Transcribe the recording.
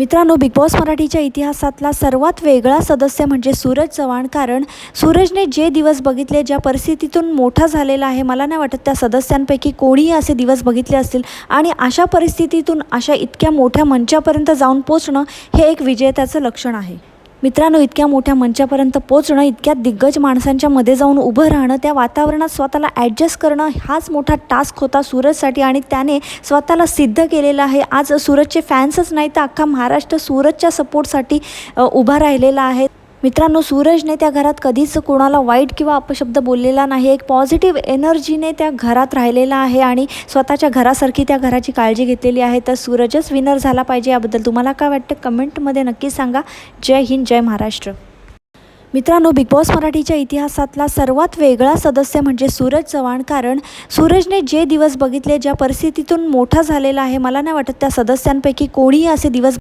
मित्रांनो big boss मराठीच्या इतिहासातला सर्वात वेगळा सदस्य म्हणजे सूरज चव्हाण. कारण सूरजने जे दिवस बघितले ज्या परिस्थितीतून मोठा झालेला आहे मला नाही वाटत त्या सदस्यांपैकी कोणीही असे दिवस बघितले असतील. आणि अशा परिस्थितीतून अशा इतक्या मोठ्या मंचापर्यंत जाऊन पोचणं हे एक विजेत्याचं लक्षण आहे. मित्रांनो इतक्या मोठ्या मंचापर्यंत पोचणं इतक्या दिग्गज माणसांच्या मध्ये जाऊन उभं राहणं त्या वातावरणात स्वतःला ॲडजस्ट करणं हाच मोठा टास्क होता सूरजसाठी आणि त्याने स्वतःला सिद्ध केलेलं आहे. आज सूरजचे फॅन्सच नाही तर अख्खा महाराष्ट्र सूरजच्या सपोर्टसाठी उभा राहिलेला आहे. मित्रांनो सूरजने त्या घरात कधीच कोणाला वाईट किंवा अपशब्द बोललेला नाही. एक पॉझिटिव्ह एनर्जीने त्या घरात राहिलेला आहे आणि स्वतःच्या घरासारखी त्या घराची काळजी घेतलेली आहे. तर सूरजच विनर झाला पाहिजे याबद्दल तुम्हाला काय वाटतं? कमेंटमध्ये नक्की सांगा. जय हिंद जय महाराष्ट्र. मित्रांनो बिग बॉस मराठीच्या इतिहासातला सर्वात वेगळा सदस्य म्हणजे सूरज चव्हाण. कारण सूरजने जे दिवस बघितले ज्या परिस्थितीतून मोठा झालेला आहे मला नाही वाटत त्या सदस्यांपैकी कोणीही असे दिवस